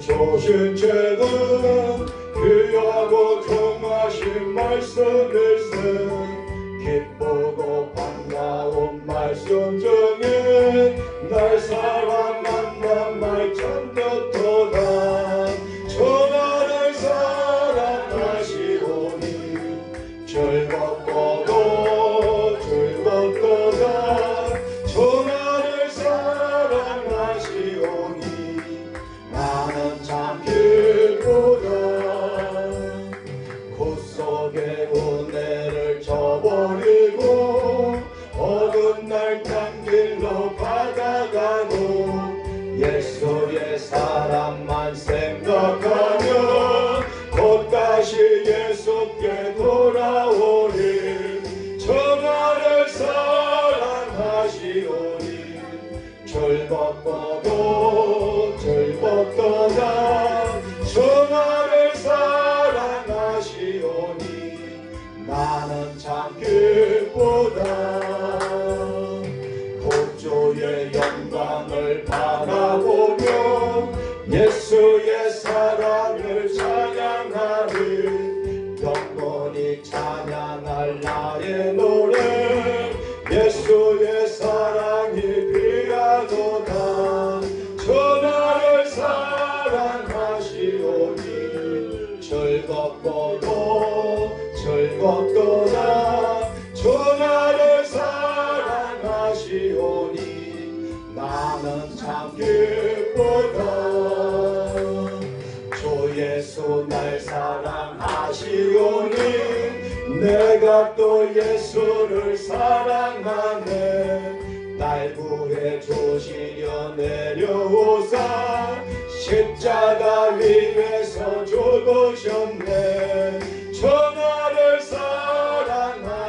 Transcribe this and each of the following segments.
조신 죄는 귀하고 정하신 말씀일세. 기쁘고 반가운 말씀 중에 날 사랑한단 말 참듣도다. 전하를 사랑하시오니 즐겁고도 즐겁도다. 전하를 사랑하 시오 즐겁고도 즐겁도다 전하를 사랑하시오니 나는 참 사랑을 찬양하리 영원히 찬양할 나의 노래 즐겁고도 즐겁도다. 전하를 사랑하시오니 나는 참 기쁘다. 주 예수 날 사랑하시오니 내가 또 예수를 사랑하네. 날 구해 주시려 내려오사 십자가 위 죽으셨네. 전하를 사랑하시오니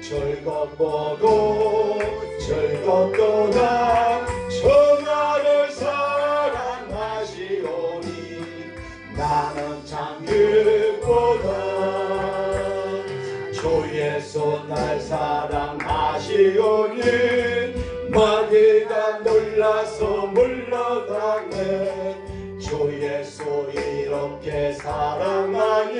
즐겁고도 즐겁도다 전하를 사랑하시오니 나는 참 기쁘다 주 예수 날 사랑하시오니 마귀가 놀라서 물러가네. 주 사랑하니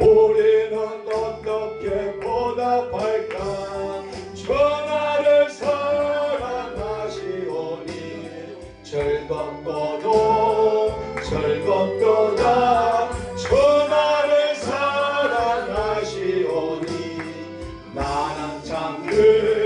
우리는 어떻게 보답할까? 전하를 사랑하시오니 즐겁고도 즐겁도다 전하를 사랑하시오니 나는 참그